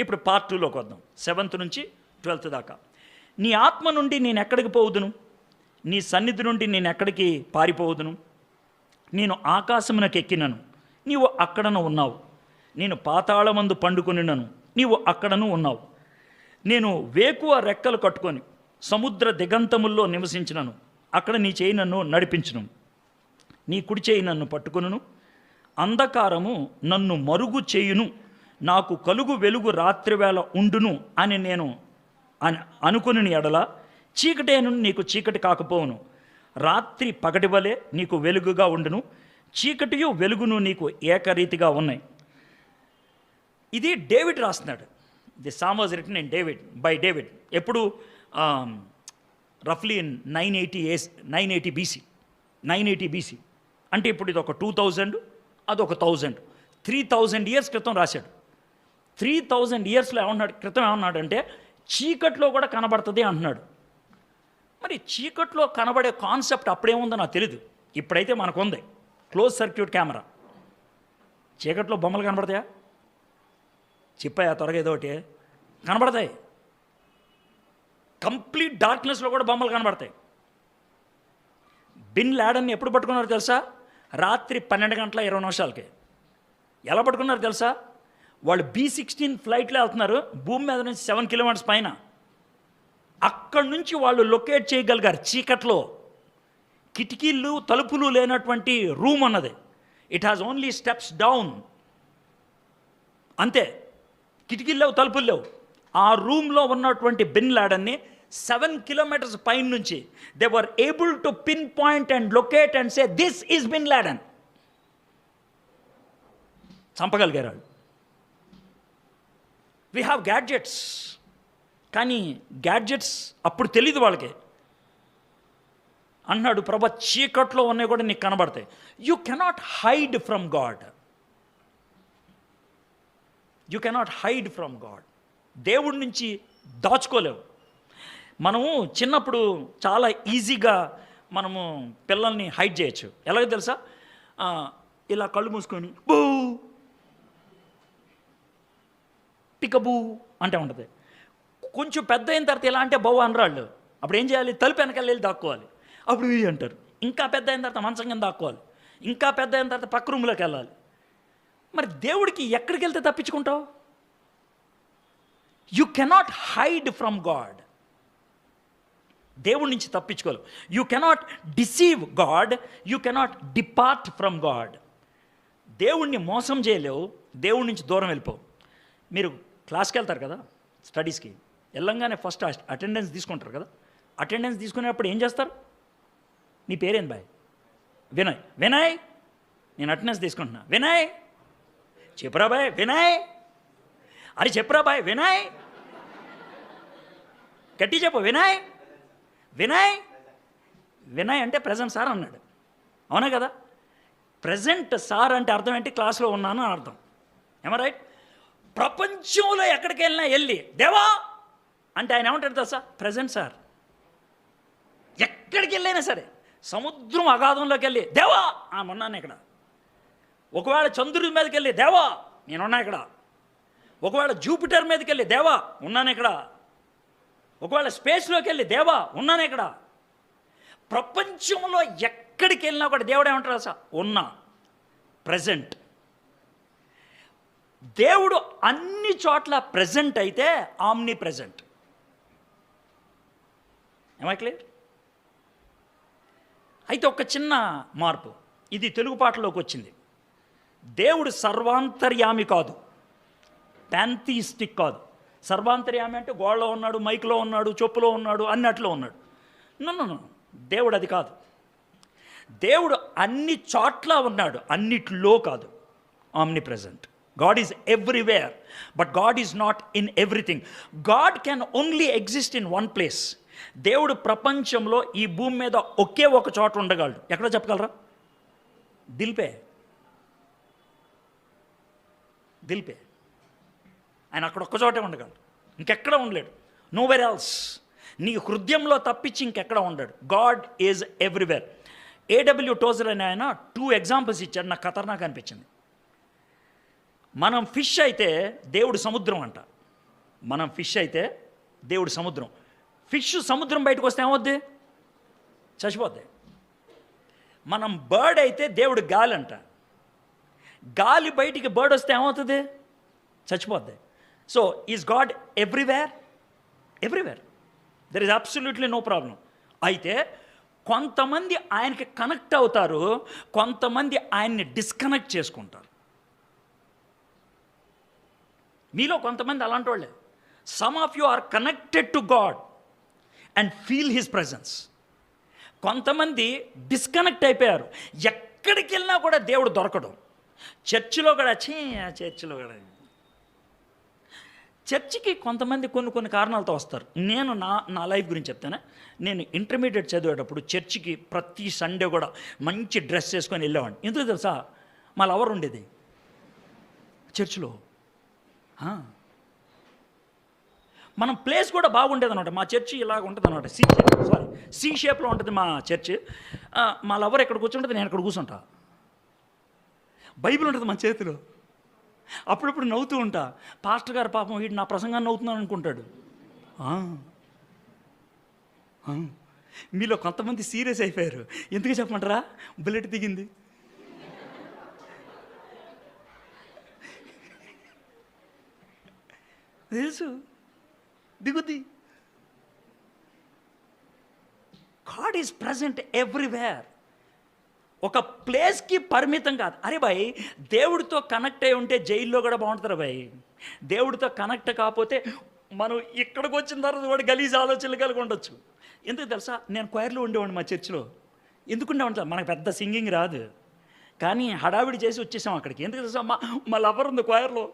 ఇప్పుడు పార్ట్ టూలోకి వద్దాం. సెవెంత్ నుంచి ట్వెల్త్ దాకా. నీ ఆత్మ నుండి నేను ఎక్కడికి పోవుదును? నీ సన్నిధి నుండి నేను ఎక్కడికి పారిపోవుదును? నేను ఆకాశమునకు ఎక్కినను. నీవు అక్కడను ఉన్నావు. నేను పాతాళమందు పండుకొనినను. నీవు అక్కడను ఉన్నావు. నేను వేకువ రెక్కలు కట్టుకొని సముద్ర దిగంతముల్లో నివసించినను. అక్కడ నీ చేయి నన్ను నడిపించును. నీ కుడి చేయి నన్ను పట్టుకును అంధకారము నన్ను మరుగు చేయును. నాకు కలుగు వెలుగు రాత్రివేళ ఉండును అని నేను అని అనుకుని ఎడల చీకటేను నీకు చీకటి కాకపోవును. రాత్రి పగటి వలె నీకు వెలుగుగా ఉండును. చీకటియు వెలుగును నీకు ఏకరీతిగా ఉన్నాయి. ఇది డేవిడ్ రాస్తున్నాడు. The psalm was written in David by David. ఎప్పుడు? రఫ్లీ in nine eighty ace nine eighty BC nine eighty BC. అంటే ఇప్పుడు ఇది ఒక టూ థౌజండ్ అదొక థౌజండ్. త్రీ థౌజండ్ ఇయర్స్ క్రితం రాశాడు. త్రీ థౌజండ్ ఇయర్స్లో ఏమన్నాడు క్రితం ఏమన్నాడు అంటే చీకట్లో కూడా కనబడుతుంది అంటున్నాడు. మరి చీకట్లో కనబడే కాన్సెప్ట్ అప్పుడేముందో నాకు తెలియదు ఇప్పుడైతే మనకు ఉంది క్లోజ్ సర్క్యూట్ కెమెరా. చీకట్లో బొమ్మలు కనబడతాయా? చెప్పాయా? త్వరగా ఏదో ఒకటి. కనబడతాయి. కంప్లీట్ డార్క్నెస్లో కూడా బొమ్మలు కనబడతాయి. బిన్ లాడన్ని ఎప్పుడు పట్టుకున్నారో తెలుసా? రాత్రి పన్నెండు గంటల ఇరవై నిమిషాలకి. ఎలా పట్టుకున్నారో తెలుసా? వాళ్ళు బీ సిక్స్టీన్ ఫ్లైట్లో వెళ్తున్నారు. భూమి మీద నుంచి సెవెన్ కిలోమీటర్స్ పైన. అక్కడి నుంచి వాళ్ళు లొకేట్ చేయగలిగారు చీకట్లో. కిటికీలు తలుపులు లేనటువంటి రూమ్ అన్నది. It has only steps down అంతే. కిటికీలు లేవు తలుపులు లేవు. ఆ రూమ్లో ఉన్నటువంటి బిన్ లాడన్ని సెవెన్ కిలోమీటర్స్ పైన నుంచి they were able to pin point and locate and say this is Bin Laden చంపగలిగారు వాళ్ళు. వీ హ్యావ్ గ్యాడ్జెట్స్ కానీ గ్యాడ్జెట్స్ అప్పుడు తెలియదు వాళ్ళకి. అన్నాడు ప్రభ చీకట్లో ఉన్నాయి కూడా నీకు కనబడతాయి. You cannot hide from God you cannot hide from God దేవుడి నుంచి దాచుకోలేవు. మనము చిన్నప్పుడు చాలా ఈజీగా మనము పిల్లల్ని హైడ్ చేయొచ్చు. ఎలాగో తెలుసా? ఇలా కళ్ళు మూసుకొని బూ పికబూ అంటే ఉంటుంది. కొంచెం పెద్ద అయిన తర్వాత ఎలా అంటే బౌ అనరాళ్ళు. అప్పుడు ఏం చేయాలి? తలుపు వెనకాల వెళ్ళి దాక్కోవాలి. అప్పుడు ఇవి అంటారు. ఇంకా పెద్ద అయిన తర్వాత మంచం కింద దాక్కోవాలి. ఇంకా పెద్ద అయిన తర్వాత పక్క రూమ్లోకి వెళ్ళాలి. మరి దేవుడికి ఎక్కడికి వెళ్తే తప్పించుకుంటావు? You cannot hide from God దేవుడి నుంచి తప్పించుకోలేవు. You cannot deceive God you cannot depart from God దేవుణ్ణి మోసం చేయలేవు. దేవుడి నుంచి దూరం వెళ్ళిపోవు మీరు క్లాస్కి వెళ్తారు కదా స్టడీస్కి. వెళ్ళంగానే ఫస్ట్ అటెండెన్స్ తీసుకుంటారు కదా. అటెండెన్స్ తీసుకునేటప్పుడు ఏం చేస్తారు? నీ పేరేంది బాయ్? వినయ్. వినయ్! నేను అటెండెన్స్ తీసుకుంటున్నా. వినయ్! చెప్పరా బాయ్ వినయ్! అరే చెప్పరా బాయ్ వినయ్! గట్టి చెప్పు వినయ్! వినయ్! వినయ్ అంటే ప్రజెంట్ సార్ అన్నాడు. అవునా కదా? ప్రజెంట్ సార్ అంటే అర్థం ఏంటి? క్లాస్లో ఉన్నాను అని అర్థం. ఏమ రైట్ ప్రపంచంలో ఎక్కడికి వెళ్ళినా వెళ్ళి దేవా! అంటే ఆయన ఏమంటాడు తెలుసా? ప్రజెంట్ సార్ ఎక్కడికి వెళ్ళైనా సరే సముద్రం అగాధంలోకి వెళ్ళి దేవా! ఆమె ఉన్నాను ఇక్కడ. ఒకవేళ చంద్రుడి మీదకి వెళ్ళి దేవా! నేనున్నా ఇక్కడ. ఒకవేళ జూపిటర్ మీదకి వెళ్ళి దేవా! ఉన్నాను ఇక్కడ. ఒకవేళ స్పేస్లోకి వెళ్ళి దేవా! ఉన్నాను ఇక్కడ. ప్రపంచంలో ఎక్కడికి వెళ్ళినా కూడా దేవుడు ఏమంటారు సార్ ఉన్నా. ప్రజెంట్ దేవుడు అన్ని చోట్ల ప్రజెంట్ అయితే ఆమ్ని ప్రజెంట్ ఏమై క్లియర్ అయితే ఒక చిన్న మార్పు. ఇది తెలుగు పాటలోకి వచ్చింది. దేవుడు సర్వాంతర్యామి కాదు. ప్యాంథీస్టిక్ కాదు. సర్వాంతర్యామి అంటే గోడలో ఉన్నాడు మైక్లో ఉన్నాడు చెప్పులో ఉన్నాడు అన్నట్లో ఉన్నాడు. నన్ను దేవుడు అది కాదు. దేవుడు అన్ని చోట్ల ఉన్నాడు. అన్నిట్లో కాదు. Omnipresent God is everywhere but God is not in everything God can only exist in one place దేవుడు ప్రపంచంలో ఈ భూమి మీద ఒకే ఒక చోట ఉండగలడు. ఎక్కడో చెప్పగలరా? దిల్పే. దిల్పే. ఆయన అక్కడ ఒక్క చోటే ఉండగలడు. ఇంకెక్కడ ఉండలేడు. నోవెర్ ఎల్స్ నీ హృదయంలో తప్పించి ఇంకెక్కడ ఉండడు. God is everywhere A W Tozer అని ఆయన టూ ఎగ్జాంపుల్స్ ఇచ్చాడు. నాకు ఖతర్నాక్ అనిపించింది. మనం ఫిష్ అయితే దేవుడు సముద్రం అంట. మనం ఫిష్ అయితే దేవుడు సముద్రం. ఫిష్ సముద్రం బయటకు వస్తే ఏమవుద్ది? చచ్చిపోద్ది. మనం బర్డ్ అయితే దేవుడు గాలి అంట. గాలి బయటికి బర్డ్ వస్తే ఏమవుతుంది? చచ్చిపోద్ది. So is God everywhere? Everywhere. There is absolutely no problem అయితే కొంతమంది ఆయనకి కనెక్ట్ అవుతారు కొంతమంది ఆయన్ని డిస్కనెక్ట్ చేసుకుంటారు. మీలో కొంతమంది అలాంటి వాళ్ళే some of you are connected to God and feel his presence కొంతమంది డిస్కనెక్ట్ అయిపోయారు. ఎక్కడికి వెళ్ళినా కూడా దేవుడు దొరకడం. చర్చిలో కూడా చీ చర్చిలో కూడా. చర్చికి కొంతమంది కొన్ని కొన్ని కారణాలతో వస్తారు. నేను నా నా లైఫ్ గురించి చెప్తాను. నేను ఇంటర్మీడియట్ చదివేటప్పుడు చర్చికి ప్రతి సండే కూడా మంచి డ్రెస్ వేసుకొని వెళ్ళేవాడిని. ఎందుకు తెలుసా? మా లవర్ ఉండేది. చర్చిలో. మనం ప్లేస్ కూడా బాగుండేది అనమాట మా చర్చి ఇలాగ ఉంటుంది అనమాట సి సారీ సి షేప్లో ఉంటుంది మా చర్చ్ మా లవర్ ఎక్కడ కూర్చుంటుంది నేను ఎక్కడ కూర్చుంటా? బైబిల్ ఉంటుంది మా చేతిలో. అప్పుడప్పుడు నవ్వుతూ ఉంటా. పాస్టర్ గారు పాపం వీడు నా ప్రసంగాన్ని నవ్వుతున్నాను అనుకుంటాడు. మీలో కొంతమంది సీరియస్ అయిపోయారు. ఎందుకు చెప్పమంటారా? బుల్లెట్ దిగింది. తెలుసు. దిగుద్ది. గాడ్ ఈజ్ ప్రజెంట్ ఎవ్రీవేర్ ఒక ప్లేస్కి పరిమితం కాదు. అరే భాయ్ దేవుడితో కనెక్ట్ అయి ఉంటే జైల్లో కూడా బాగుంటుంది భాయ్ దేవుడితో కనెక్ట్ కాకపోతే మనం ఇక్కడికి వచ్చిన తర్వాత కూడా గలీజ్ ఆలోచనలు కలిగి ఉండొచ్చు. ఎందుకు తెలుసా? నేను క్వైర్లో ఉండేవాడిని మా చర్చిలో. ఎందుకుండే ఉండేవాడిని మనకు పెద్ద సింగింగ్ రాదు. కానీ హడావిడి చేసి వచ్చేసాం అక్కడికి. ఎందుకు తెలుసా? మా మా లవర్ ఉంది క్వైర్లో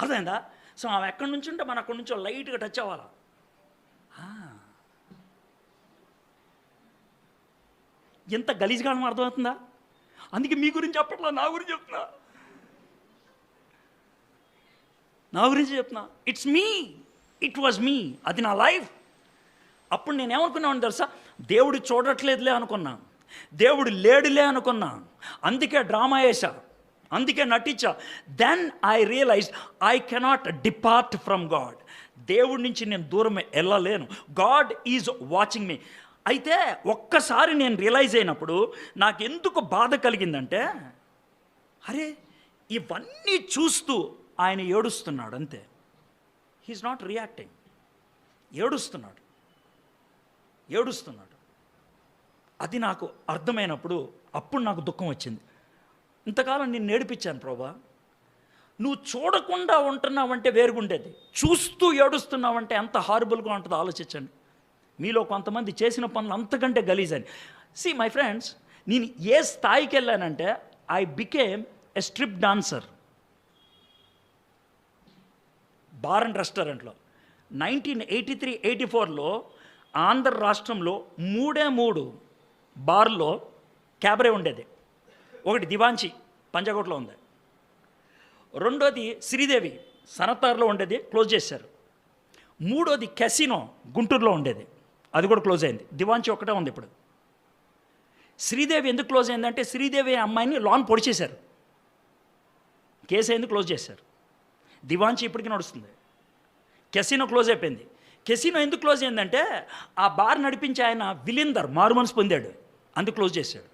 అర్థమైందా? సో ఆమె ఎక్కడి నుంచి ఉంటే మనం అక్కడి నుంచో లైట్గా టచ్ అవ్వాలా? ఎంత గలీజ్గా అర్థమవుతుందా? అందుకే మీ గురించి చెప్పట్లా నా గురించి చెప్తున్నా. నా గురించి చెప్తున్నా. It's me it was me అది నా లైఫ్ అప్పుడు నేను తెలుసా? దేవుడు చూడట్లేదులే అనుకున్నా దేవుడు లేడులే అనుకున్నా. అందుకే డ్రామా వేసా అందుకే నటించా. Then I realise I cannot depart from God దేవుడి నుంచి నేను దూరం వెళ్ళలేను. గాడ్ ఈజ్ వాచింగ్ మీ అయితే ఒక్కసారి నేను రియలైజ్ అయినప్పుడు నాకు ఎందుకు బాధ కలిగిందంటే అరే ఇవన్నీ చూస్తూ ఆయన ఏడుస్తున్నాడు అంతే. హీఈస్ నాట్ రియాక్టింగ్ ఏడుస్తున్నాడు. ఏడుస్తున్నాడు. అది నాకు అర్థమైనప్పుడు అప్పుడు నాకు దుఃఖం వచ్చింది. ఇంతకాలం నేను నేర్పించాను ప్రభా. నువ్వు చూడకుండా ఉంటున్నావంటే వేరుగుండేది. చూస్తూ ఏడుస్తున్నావంటే ఎంత హారబుల్గా ఉంటుందో ఆలోచించండి. మీలో కొంతమంది చేసిన పనులు అంతకంటే గలీజ్ అని సి మై ఫ్రెండ్స్ నేను ఏ స్థాయికి వెళ్ళానంటే I became a strip dancer bar and రెస్టారెంట్లో. నైన్టీన్ ఎయిటీ త్రీ ఎయిటీ ఫోర్లో ఆంధ్ర రాష్ట్రంలో మూడే మూడు బార్లో క్యాబరే ఉండేది. ఒకటి దివాంచి పంజాగోట్లో ఉంది. రెండోది శ్రీదేవి సనతార్లో ఉండేది క్లోజ్ చేశారు. మూడోది కెసినో గుంటూరులో ఉండేది. అది కూడా క్లోజ్ అయింది. దివాంచి ఒకటే ఉంది ఇప్పుడు. శ్రీదేవి ఎందుకు క్లోజ్ అయిందంటే శ్రీదేవి అమ్మాయిని లాన్ పొడిచేశారు. కేసు అయింది క్లోజ్ చేశారు? దివాంచి ఇప్పటికీ నడుస్తుంది. కెసినో క్లోజ్ అయిపోయింది. కెసినో ఎందుకు క్లోజ్ అయిందంటే ఆ బార్ నడిపించే ఆయన విలిందర్ మారుమనసు పొందాడు. అందుకు క్లోజ్ చేశాడు.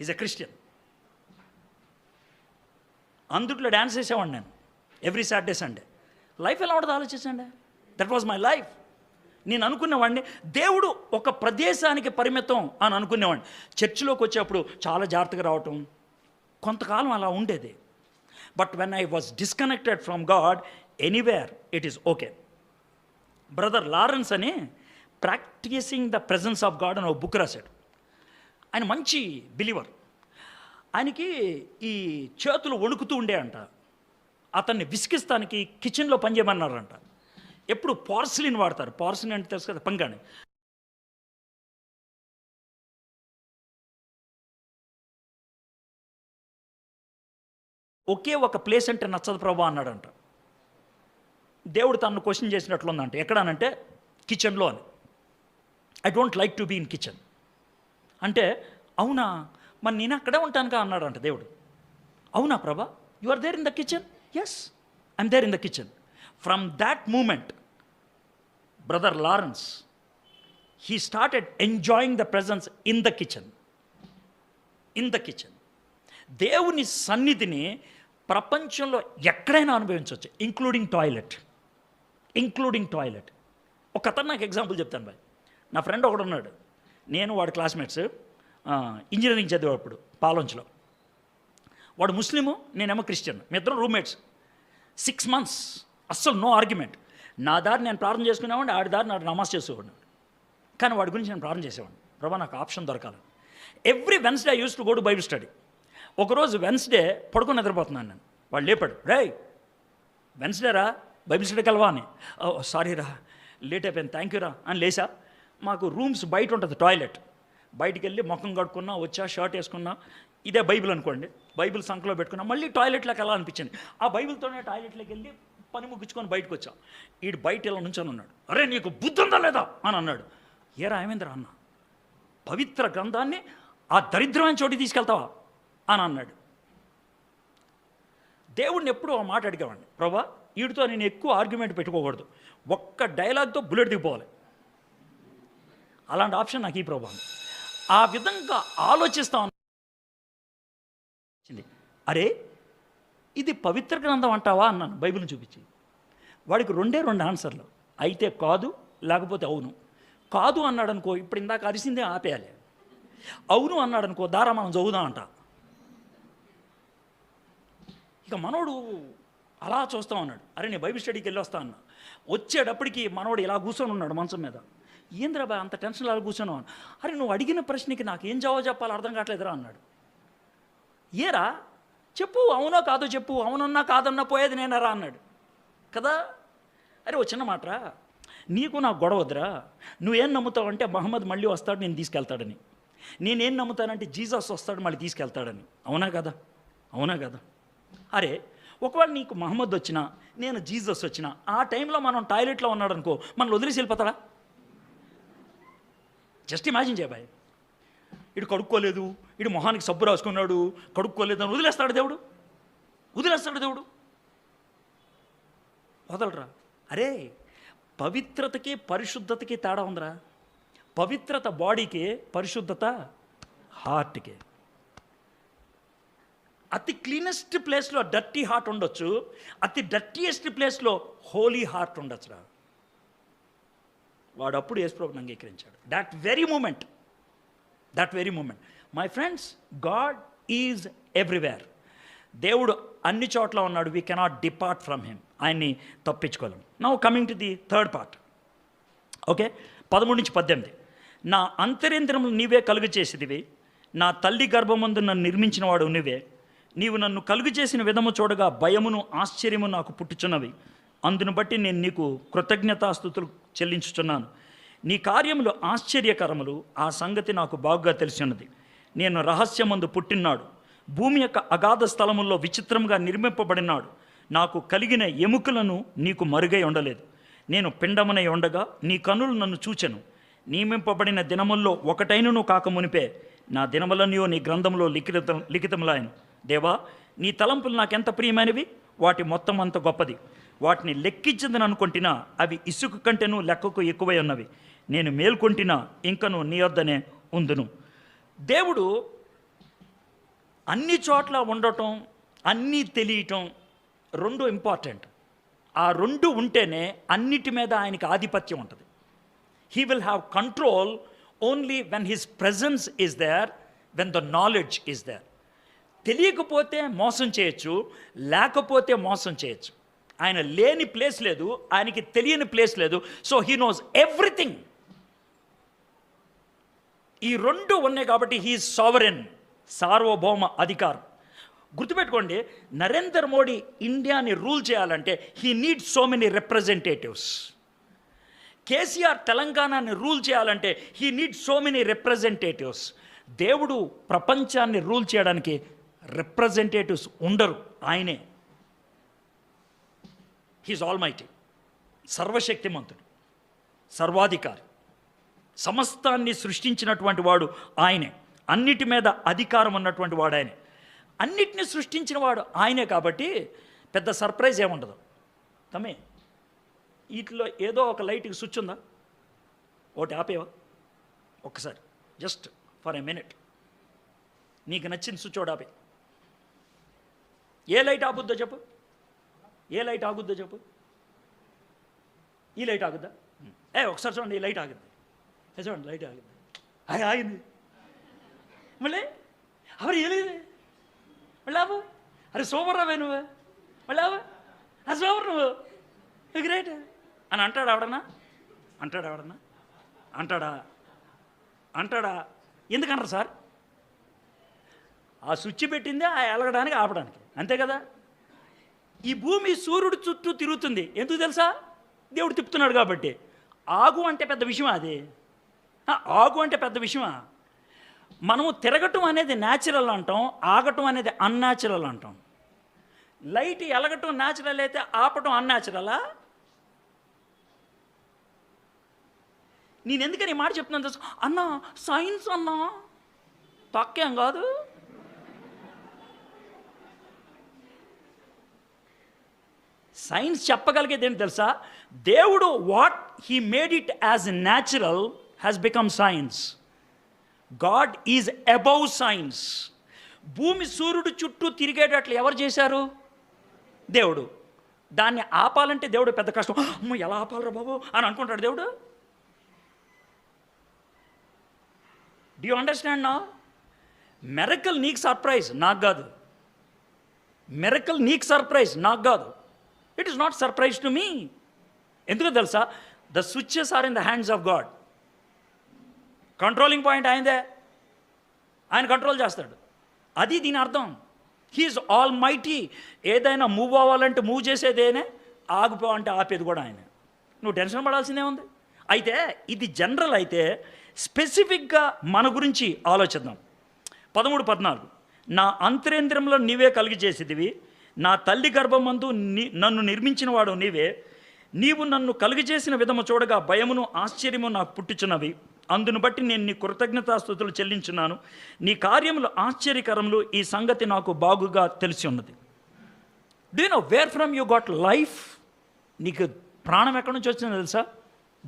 ఈజ్ ఎ క్రిస్టియన్ అందుట్లో డ్యాన్స్ చేసేవాడిని నేను. ఎవ్రీ సాటర్డే సండే లైఫ్ ఎలా ఉండదు ఆలోచించండి. దట్ వాజ్ మై లైఫ్ నేను అనుకునేవాడిని దేవుడు ఒక ప్రదేశానికి పరిమితం అని అనుకునేవాడిని. చర్చిలోకి వచ్చేప్పుడు చాలా జాగ్రత్తగా రావటం. కొంతకాలం అలా ఉండేది. But when I was disconnected from God anywhere it is okay brother Lawrence అని practising the presence of God అని ఒక బుక్ రాశాడు. ఆయన మంచి బిలీవర్ ఆయనకి ఈ చేతులు వణుకుతూ ఉండే అంట అతన్ని విసికిస్తానికి కిచెన్లో పనిచేయమన్నారంట ఎప్పుడు పార్సిలిన్ వాడతారు. పార్సిలిన్ అంటే తెలుసు కదా పంగాని. ఒకే ఒక ప్లేస్ అంటే నచ్చదు ప్రభా అన్నాడంట. దేవుడు తనను క్వశ్చన్ చేసినట్లుందంట. ఎక్కడనంటే కిచెన్లో అని. I don't like to be in kitchen అంటే అవునా? మరి నేను అక్కడే ఉంటానుగా అన్నాడంట దేవుడు. అవునా Prabha? You are there in the kitchen yes I'm there in the kitchen from that moment brother Lawrence he started enjoying the presence in the kitchen in the kitchen దేవుని సన్నిధిని ప్రపంచంలో ఎక్కడైనా అనుభవించవచ్చు ఇంక్లూడింగ్ టాయిలెట్ ఇంక్లూడింగ్ టాయిలెట్ ఒక అతను నాకు example చెప్తాను bye. నా ఫ్రెండ్ ఒకడు ఉన్నాడు నేను వాడి క్లాస్మేట్స్ ఇంజనీరింగ్ చదివేటప్పుడు పాలంచ్లో. వాడు ముస్లిము నేనేమో క్రిస్టియన్. మీ ఇద్దరం రూమ్మేట్స్. సిక్స్ మంత్స్ అస్సలు నో ఆర్గ్యుమెంట్ నా దారి నేను ప్రార్థన చేసుకునేవాడిని ఆడి దారి నాకు నమాజ్ చేసేవాడిని. కానీ వాడి గురించి నేను ప్రార్థన చేసేవాడిని. ప్రభా నాకు ఆప్షన్ దొరకాలి. Every Wednesday I use to go to Bible study ఒకరోజు వెన్స్డే పడుకొని నిద్రపోతున్నాను నేను. వాడు లేపాడు. రే వెన్స్డే రా? బైబిల్ స్టడీకి వెళ్ళవా? అని. ఓ సారీ రా. లేట్ అయిపోయింది. థ్యాంక్ యూ రా. అని లేసా. మాకు రూమ్స్ బయట ఉంటుంది టాయిలెట్. బయటికి వెళ్ళి ముఖం కడుక్కున్నా వచ్చా షర్ట్ వేసుకున్నా ఇదే బైబిల్ అనుకోండి. బైబిల్ సంఖలో పెట్టుకున్నా మళ్ళీ టాయిలెట్లోకి వెళ్ళాలనిపించింది ఆ బైబిల్తోనే టాయిలెట్లోకి వెళ్ళి పని ముగించుకొని బయటకు వచ్చా ఈడు బయట ఇలా నుంచొని ఉన్నాడు. అరే నీకు బుద్ధి ఉందా లేదా? అని అన్నాడు. ఏరా ఏమైందిరా అన్న? పవిత్ర గ్రంథాన్ని ఆ దరిద్రమైన చోటికి తీసుకెళ్తావా? అని అన్నాడు. దేవుడిని ఎప్పుడూ ఆ మాట అడిగేవాడిని. ప్రభా వీడితో నేను ఎక్కువ ఆర్గ్యుమెంట్ పెట్టుకోకూడదు. ఒక్క డైలాగ్తో బుల్లెట్ దిగిపోవాలి. అలాంటి ఆప్షన్ నాకు ఈ ప్రభావం. ఆ విధంగా ఆలోచిస్తా వచ్చింది. అరే ఇది పవిత్ర గ్రంథం అంటావా? అన్నాను. బైబిల్ని చూపించి. వాడికి రెండే రెండు ఆన్సర్లు. అయితే కాదు లేకపోతే అవును. కాదు అన్నాడు అనుకో ఇప్పుడు ఇందాక అరిసిందే ఆపేయాలి. అవును అన్నాడు అనుకో దారా మనం చదువుదాం అంట. ఇక మనోడు అలా చూస్తా ఉన్నాడు. అరే నేను బైబిల్ స్టడీకి వెళ్ళి వస్తా అన్న. వచ్చేటప్పటికి మనోడు ఇలా కూర్చొని ఉన్నాడు మంచం మీద. ఏంద్రా బా అంత టెన్షన్ అలా కూర్చొని అరే నువ్వు అడిగిన ప్రశ్నకి నాకు ఏం జవాబు చెప్పాలో అర్థం కావట్లేదురా అన్నాడు. ఏరా? చెప్పు అవునో కాదో చెప్పు అవునన్నా కాదన్నా పోయేది నేనరా అన్నాడు. కదా? అరే ఓ చిన్న మాటరా. నీకు నాకు గొడవ వద్దురా. నువ్వేం నమ్ముతావు అంటే మహమ్మద్ మళ్ళీ వస్తాడు నేను తీసుకెళ్తాడని. నేనేం నమ్ముతానంటే జీసస్ వస్తాడు మళ్ళీ తీసుకెళ్తాడని. అవునా కదా? అవునా కదా? అరే ఒకవేళ నీకు మహమ్మద్ వచ్చినా నేను జీసస్ వచ్చినా ఆ టైంలో మనం టాయిలెట్లో ఉన్నాడు అనుకో వదిలేసి వెళ్ళిపోతాడా? జస్ట్ ఇమాజిన్ చేయబాయ్ ఇడు కడుక్కోలేదు ఇడు మొహానికి సబ్బు రాసుకున్నాడు కడుక్కోలేదు అని వదిలేస్తాడు దేవుడు. వదిలేస్తాడు దేవుడు. వదలరా. అరే పవిత్రతకి పరిశుద్ధతకి తేడా ఉందిరా. పవిత్రత బాడీకి పరిశుద్ధత హార్ట్కి. అతి క్లీనెస్ట్ ప్లేస్లో డర్టీ హార్ట్ ఉండొచ్చు అతి డర్టీయెస్ట్ ప్లేస్లో హోలీ హార్ట్ ఉండొచ్చురా. వాడు అప్పుడు యేసుప్రభుని అంగీకరించాడు. That very moment that very moment my friends God is everywhere దేవుడు అన్ని చోట్ల ఉన్నాడు. We cannot depart from him ఆయన్ని తప్పించుకోలేము now coming to the third part okay పదమూడు నుంచి పద్దెనిమిది. నా అంతరేంద్రములు నీవే కలుగు చేసేదివి నా తల్లి గర్భమందు నన్ను నిర్మించిన వాడు నువ్వే నీవు నన్ను కలుగు చేసిన విధము చూడగా భయమును ఆశ్చర్యము నాకు పుట్టుచున్నవి. అందును బట్టి నేను నీకు కృతజ్ఞతాస్థుతులు చెల్లించుచున్నాను. నీ కార్యములు ఆశ్చర్యకరములు ఆ సంగతి నాకు బాగుగా తెలిసినది నేను రహస్యమందు పుట్టినాడు భూమి యొక్క అగాధ స్థలముల్లో విచిత్రంగా నిర్మింపబడినాడు. నాకు కలిగిన ఎముకలను నీకు మరుగై ఉండలేదు. నేను పిండమనై ఉండగా నీ కనులు నన్ను చూచెను. నియమింపబడిన దినముల్లో ఒకటైనను కాక మునిపే నా దినములనియో నీ గ్రంథంలో లిఖితం లిఖితములాయను. దేవా నీ తలంపులు నాకెంత ప్రియమైనవి? వాటి మొత్తం అంత గొప్పది. వాటిని లెక్కించిందని అనుకుంటున్నా అవి ఇసుక కంటేను లెక్కకు ఎక్కువై ఉన్నవి. నేను మేల్కొంటినా ఇంకను నీ వద్దనే ఉందును. దేవుడు అన్ని చోట్ల ఉండటం అన్నీ తెలియటం రెండు ఇంపార్టెంట్ ఆ రెండు ఉంటేనే అన్నిటి మీద ఆయనకి ఆధిపత్యం ఉంటుంది. He will have control only when his presence is there when the knowledge is there తెలియకపోతే మోసం చేయొచ్చు లేకపోతే మోసం చేయొచ్చు. ఆయన లేని ప్లేస్ లేదు ఆయనకి తెలియని ప్లేస్ లేదు. సో హీ నోస్ ఎవ్రీథింగ్ ఈ రెండు ఉన్నాయి కాబట్టి హీ సావరెన్ సార్వభౌమ అధికారం. గుర్తుపెట్టుకోండి నరేంద్ర మోడీ ఇండియాని రూల్ చేయాలంటే he need so many representatives KCR తెలంగాణని రూల్ చేయాలంటే he need so many representatives దేవుడు ప్రపంచాన్ని రూల్ చేయడానికి రిప్రజెంటేటివ్స్ ఉండరు ఆయనే. హీజ్ ఆల్ మైటీ సర్వశక్తిమంతుడు సర్వాధికారి సమస్తాన్ని సృష్టించినటువంటి వాడు ఆయనే అన్నిటి మీద అధికారం ఉన్నటువంటి వాడు ఆయనే అన్నిటిని సృష్టించిన వాడు ఆయనే కాబట్టి పెద్ద సర్ప్రైజ్ ఏముండదు తమే వీటిలో ఏదో ఒక లైట్కి స్విచ్ ఉందా ఒకటి ఆపేవా ఒక్కసారి జస్ట్ ఫర్ ఎ మినిట్ నీకు నచ్చిన స్విచ్ ఒకటి ఆపే ఏ లైట్ ఆపుద్దో చెప్పు ఏ లైట్ ఆగుద్దో చెప్పు. ఈ లైట్ ఆగుద్దా? ఏ ఒకసారి చూడండి ఈ లైట్ ఆగుద్ది చూడండి లైట్ ఆగుద్ది అది ఆగింది. మళ్ళీ? అవరు ఏలేదు? మళ్ళీ ఆపు. అరే సూపర్ రావే నువ్వు. మళ్ళీ ఆవు అది సూపర్ నువ్వు. గ్రేట్. అని అంటాడు ఎవడన్నా? అంటాడు ఎవడన్నా? అంటాడా? అంటాడా? ఎందుకంటారు సార్? ఆ స్విచ్ పెట్టిందే ఆ ఎలగడానికి ఆపడానికి. అంతే కదా? ఈ భూమి సూర్యుడు చుట్టూ తిరుగుతుంది. ఎందుకు తెలుసా? దేవుడు తిప్పుతున్నాడు కాబట్టి. ఆగు అంటే పెద్ద విషయమా అది? ఆగు అంటే పెద్ద విషయమా? మనము తిరగటం అనేది న్యాచురల్ అంటాం ఆగటం అనేది అన్యాచురల్ అంటాం. లైట్ ఎలగటం న్యాచురల్ అయితే ఆపటం అన్యాచురలా నేను ఎందుకని మాట చెప్తున్నాను తెలుసు? అన్న సైన్స్ అన్నా. తక్కేం కాదు. సైన్స్ చెప్పగలిగేది ఏంటి తెలుసా? దేవుడు what he made it as natural has become science God is above science భూమి సూర్యుడు చుట్టూ తిరిగేటట్లు ఎవరు చేశారు? దేవుడు. దాన్ని ఆపాలంటే దేవుడు పెద్ద కష్టం. అమ్మ ఎలా ఆపాలరా బాబు అని అనుకుంటాడు దేవుడు. డి యూ అండర్స్టాండ్ నా మెరకల్ నీకు సర్ప్రైజ్ నాకు కాదు. మెరకల్ నీకు సర్ప్రైజ్ నాకు కాదు. It is not surprise to me ఎందుకో తెలుసా? The switches are in the hands of God controlling point ఆయనదే ఆయన కంట్రోల్ చేస్తాడు. అది దీని అర్థం. హీఈస్ ఆల్ మైటీ ఏదైనా మూవ్ అవ్వాలంటే మూవ్ చేసేదేనే ఆగిపో అంటే ఆపేది కూడా ఆయన. నువ్వు టెన్షన్ పడాల్సిందే ఉంది. అయితే ఇది జనరల్ అయితే స్పెసిఫిక్గా మన గురించి ఆలోచిద్దాం. పదమూడు పద్నాలుగు. నా అంతరేంద్రంలో నీవే కలిగి చేసేదివి. నా తల్లి గర్భమందు నీ నన్ను నిర్మించిన వాడు నీవే. నీవు నన్ను కలుగజేసిన విధము చూడగా భయమును ఆశ్చర్యము నాకు పుట్టుచున్నవి. అందును బట్టి నేను నీ కృతజ్ఞతాస్థుతులు చెల్లించున్నాను. నీ కార్యములు ఆశ్చర్యకరములు ఈ సంగతి నాకు బాగుగా తెలిసి ఉన్నది. Do know where from you got life నీకు ప్రాణం ఎక్కడి నుంచి వచ్చిందో తెలుసా?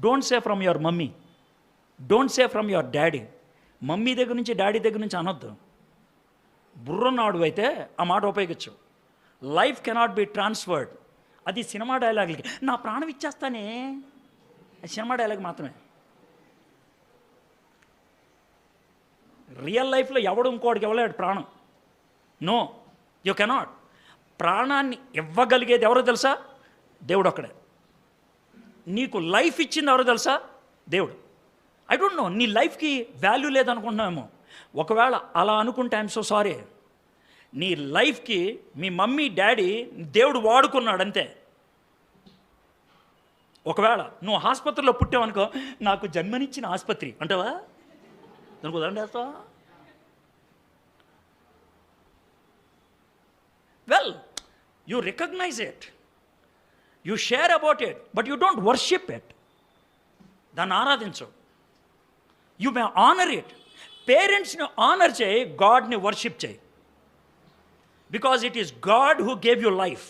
Don't say from your mummy don't say from your daddy mummy దగ్గర నుంచి డాడీ దగ్గర నుంచి అనొద్దు. బుర్రన్నాడు అయితే ఆ మాట ఉపయోగించు. లైఫ్ కెనాట్ బి ట్రాన్స్ఫర్డ్ అది సినిమా డైలాగులకి. నా ప్రాణం ఇచ్చేస్తానే. సినిమా డైలాగ్ మాత్రమే. రియల్ లైఫ్లో ఎవడు ఇంకోటికి ఇవ్వలేడు ప్రాణం. నో యు కెనాట్ ప్రాణాన్ని ఇవ్వగలిగేది ఎవరో తెలుసా? దేవుడు ఒక్కడే. నీకు లైఫ్ ఇచ్చింది ఎవరో తెలుసా? దేవుడు. ఐ డోంట్ నో నీ లైఫ్కి వాల్యూ లేదనుకుంటున్నామేమో ఒకవేళ అలా అనుకుంటే ఐఎమ్ సో సారీ నీ లైఫ్కి మీ మమ్మీ డాడీ దేవుడు వాడుకున్నాడు అంతే ఒకవేళ నువ్వు ఆసుపత్రిలో పుట్టావనుకో నాకు జన్మనిచ్చిన ఆసుపత్రి. అంటావా? దానికి ఉదాహరణ వేస్తావా well you recognise it you share about it but you don't worship it దాన్ని ఆరాధించు. యు మే ఆనర్ ఇట్ పేరెంట్స్ని ఆనర్ చేయి గాడ్ని వర్షిప్ చేయి. Because it is God who gave you life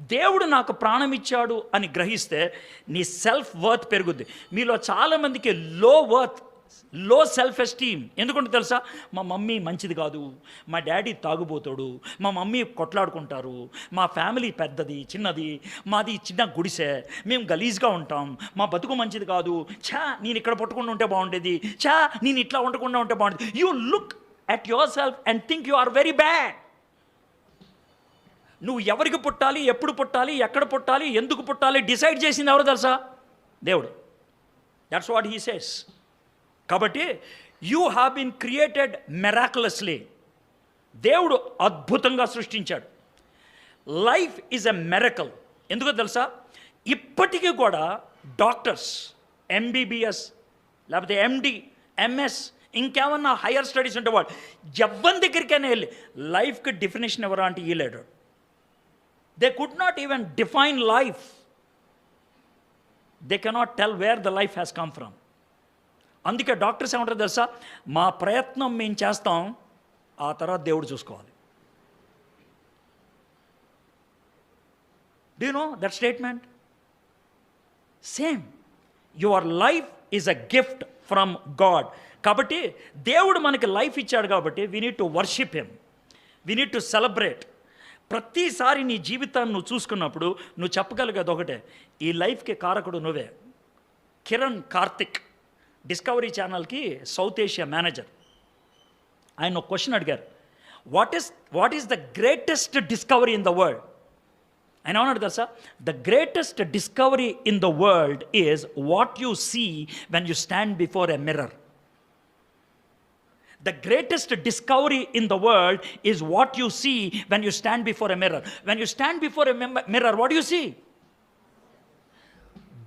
దేవుడు నాకు ప్రాణం ఇచ్చాడు అని గ్రహిస్తే నీ సెల్ఫ్ వర్త్ పెరుగుద్ది. మీలో చాలామందికి లో వర్త్లో సెల్ఫ్ ఎస్టీమ్ ఎందుకంటే తెలుసా? మా మమ్మీ మంచిది కాదు. మా డాడీ తాగుబోతాడు. మా మమ్మీ కొట్లాడుకుంటారు. మా ఫ్యామిలీ పెద్దది చిన్నది. మాది చిన్న గుడిసె. మేము గలీజ్గా ఉంటాం. మా బతుకు మంచిది కాదు. ఛా నేను ఇక్కడ పట్టుకుండా ఉంటే బాగుండేది. ఛా నేను ఇట్లా ఉండకుండా ఉంటే బాగుండేది. You look at yourself and think you are very bad నువ్వు ఎవరికి పుట్టాలి ఎప్పుడు పుట్టాలి ఎక్కడ పుట్టాలి ఎందుకు పుట్టాలి డిసైడ్ చేసింది ఎవరు తెలుసా? దేవుడు. దట్స్ వాట్ హీ సేస్ కాబట్టి you have been created miraculously దేవుడు అద్భుతంగా సృష్టించాడు. లైఫ్ ఈజ్ ఎ మెరకల్ ఎందుకో తెలుసా? ఇప్పటికీ కూడా డాక్టర్స్ ఎంబీబీఎస్ లేకపోతే ఎండి ఎంఎస్ ఇంకేమన్నా హైయర్ స్టడీస్ ఉంటే వాళ్ళు ఎవరి దగ్గరికైనా వెళ్ళి లైఫ్కి డెఫినేషన్ ఎవరా అంటే ఈ లేడాడు they could not even define life they cannot tell where the life has come from అందుకే డాక్టర్స్ ఏమంటారు తెలుసా? మా ప్రయత్నం మేము చేస్తాం ఆ తర్వాత దేవుడు చూసుకోవాలి. Do know that statement same your life is a gift from God కాబట్టి దేవుడు మనకి లైఫ్ ఇచ్చాడు కాబట్టి we need to worship him we need to celebrate ప్రతిసారి నీ జీవితాన్ని నువ్వు చూసుకున్నప్పుడు నువ్వు చెప్పగలిగేది ఒకటే ఈ లైఫ్కి కారకుడు నువ్వే. కిరణ్ కార్తిక్ డిస్కవరీ ఛానల్కి సౌత్ ఏషియా మేనేజర్. ఆయన ఒక క్వశ్చన్ అడిగారు what is what is the greatest discovery in the world ఆయన ఏమన్నాడు sir the greatest discovery in the world is what you see when you stand before a mirror The greatest discovery in the world is what you see when you stand before a mirror. When you stand before a mem- mirror, what do you see?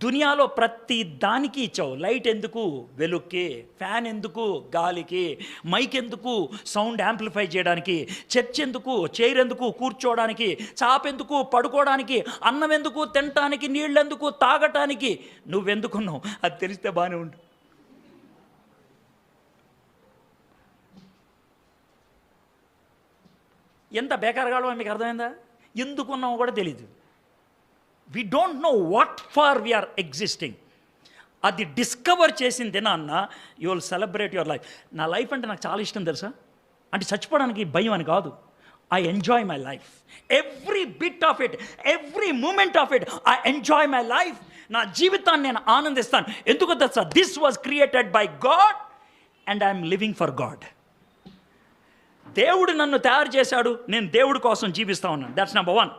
దునియాలో ప్రతి దానికి ఇచ్చావు. Light ఎందుకు? వెలుక్కి. Fan ఎందుకు? గాలికి. Mic ఎందుకు? Sound amplify చేయడానికి. Church ఎందుకు? చైర్ ఎందుకు? కూర్చోవడానికి. చాపెందుకు పడుకోవడానికి. అన్నం ఎందుకు? తినటానికి నీళ్ళెందుకు? తాగటానికి. నువ్వెందుకున్నావు? అది తెలిస్తే బాగానే ఉండు. ఎంత బేకారగాడో మీకు అర్థమైందా? ఎందుకున్నామో కూడా తెలియదు we don't know what far we're existing అది డిస్కవర్ చేసిన దినాన్న you will celebrate your life నా లైఫ్ అంటే నాకు చాలా ఇష్టం తెలుసా? అంటే చచ్చిపోవడానికి భయం అని కాదు. I enjoy my life every bit of it every moment of it I enjoy my life నా జీవితాన్ని నేను ఆనందిస్తాను. ఎందుకు తెలుసా? This was created by God and I'm living for God దేవుడు నన్ను తయారు చేశాడు నేను దేవుడి కోసం జీవిస్తా ఉన్నాను. That's number one